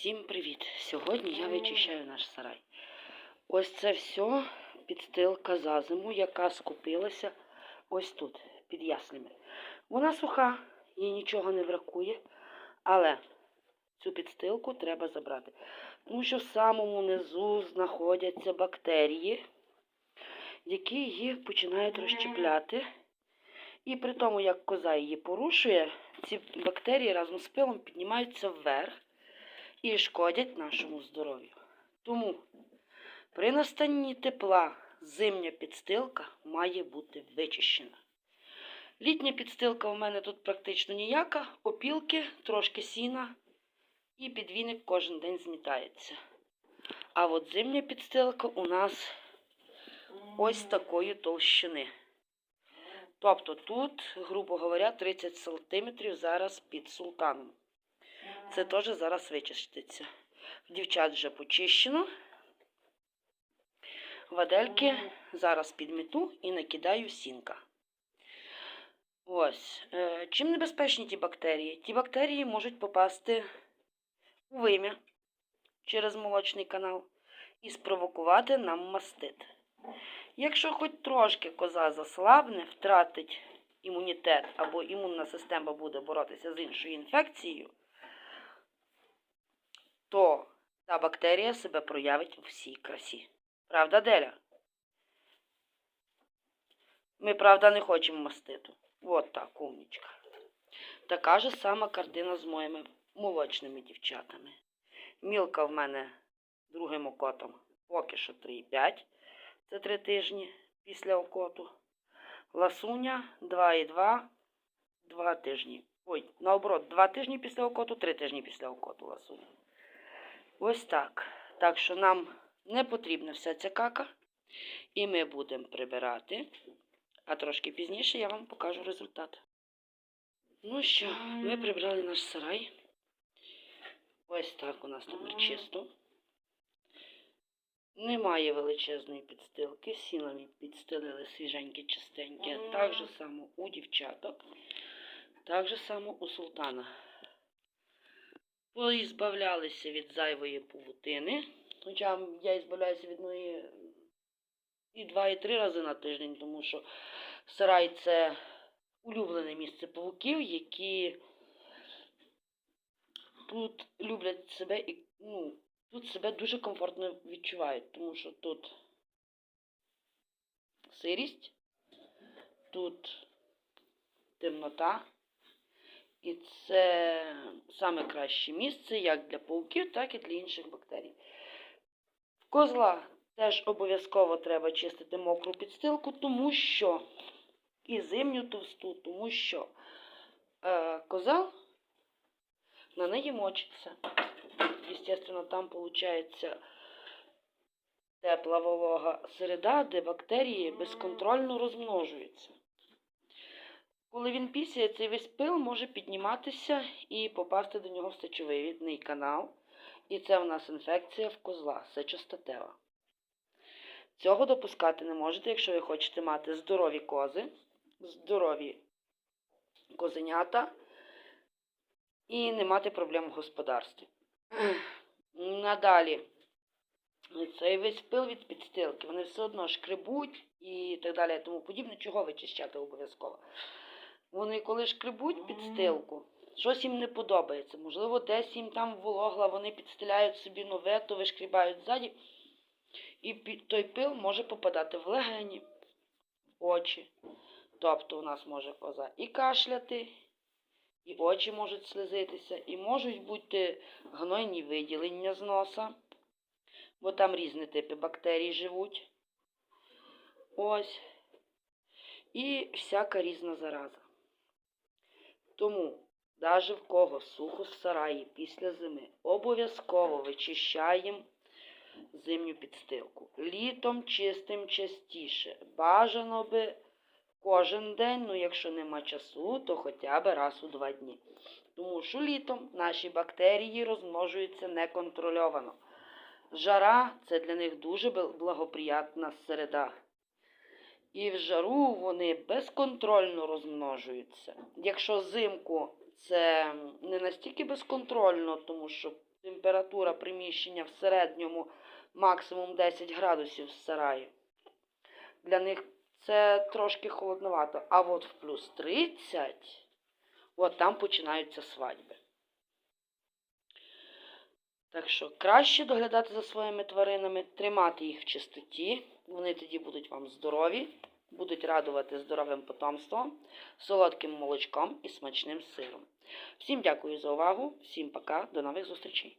Всім привіт! Сьогодні я вичищаю наш сарай. Ось це все підстилка за зиму, яка скупилася ось тут, під яслями. Вона суха, їй нічого не бракує, але цю підстилку треба забрати. Тому що в самому низу знаходяться бактерії, які її починають розщепляти. І при тому, як коза її порушує, ці бактерії разом з пилом піднімаються вверх і шкодять нашому здоров'ю. Тому при настанні тепла зимня підстилка має бути вичищена. Літня підстилка у мене тут практично ніяка, опілки, трошки сіна і підвійник кожен день змітається. А от зимня підстилка у нас ось такої толщини. Тобто тут, грубо говоря, 30 см зараз під султаном. Це теж зараз вичиститься. Дівчат вже почищено. Вадельки зараз підміту і накидаю сінка. Ось. Е, Чим небезпечні ті бактерії? Ті бактерії можуть попасти у вим'я через молочний канал і спровокувати нам мастит. Якщо хоч трошки коза заслабне, втратить імунітет або імунна система буде боротися з іншою інфекцією, то та бактерія себе проявить у всій красі. Правда, Деля? Ми, правда, не хочемо маститу. От так, умнічка. Така ж сама картина з моїми молочними дівчатами. Мілка в мене другим окотом поки що 3,5. Це 3 тижні після окоту. Ласуня 2,2. 2 тижні. Ой, наоборот, 2 тижні після окоту, 3 тижні після окоту ласуня. Ось так. Так що нам не потрібна вся ця кака. І ми будемо прибирати. А трошки пізніше я вам покажу результат. Ну що, ми прибрали наш сарай. Ось так у нас тепер чисто. Немає величезної підстилки. Всі нам підстелили свіженькі, чистенькі. Так же само у дівчаток. Так же само у султана. Поізбавлялися від зайвої павутини. Хоча я ізбавляюся від неї і два, і три рази на тиждень, тому що сарай це улюблене місце павуків, які тут люблять себе і ну, тут себе дуже комфортно відчувають, тому що тут сирість, тут темнота. І це саме краще місце як для пауків, так і для інших бактерій. В Козла теж обов'язково треба чистити мокру підстилку, тому що і зимню товсту, тому що е, козел на неї мочиться. Естественно, там виходить тепла волога середа, де бактерії безконтрольно розмножуються. Коли він пісяє, цей весь пил може підніматися і попасти до нього в сечовивідний канал. І це в нас інфекція в козла, сечостатева. Цього допускати не можете, якщо ви хочете мати здорові кози, здорові козенята і не мати проблем в господарстві. Надалі, цей весь пил від підстилки, вони все одно шкребуть і так далі, тому подібне, чого вичищати обов'язково. Вони коли шкребуть підстилку, щось їм не подобається. Можливо, десь їм там вологла, вони підстиляють собі нове, то вишкрібають ззаді. І той пил може попадати в легені, в очі. Тобто у нас може коза і кашляти, і очі можуть слезитися, і можуть бути гнойні виділення з носа, бо там різні типи бактерій живуть. Ось. І всяка різна зараза. Тому, навіть в кого сухо в сараї після зими, обов'язково вичищаємо зимню підстилку. Літом чистим частіше. Бажано би кожен день, ну якщо нема часу, то хоча б раз у два дні. Тому що літом наші бактерії розмножуються неконтрольовано. Жара це для них дуже благоприятна середа. І в жару вони безконтрольно розмножуються. Якщо зимку це не настільки безконтрольно, тому що температура приміщення в середньому максимум 10 градусів в сараї. Для них це трошки холодновато. А от в плюс 30, от там починаються свадьби. Так що краще доглядати за своїми тваринами, тримати їх в чистоті. Вони тоді будуть вам здорові, будуть радувати здоровим потомством, солодким молочком і смачним сиром. Всім дякую за увагу, всім пока, до нових зустрічей.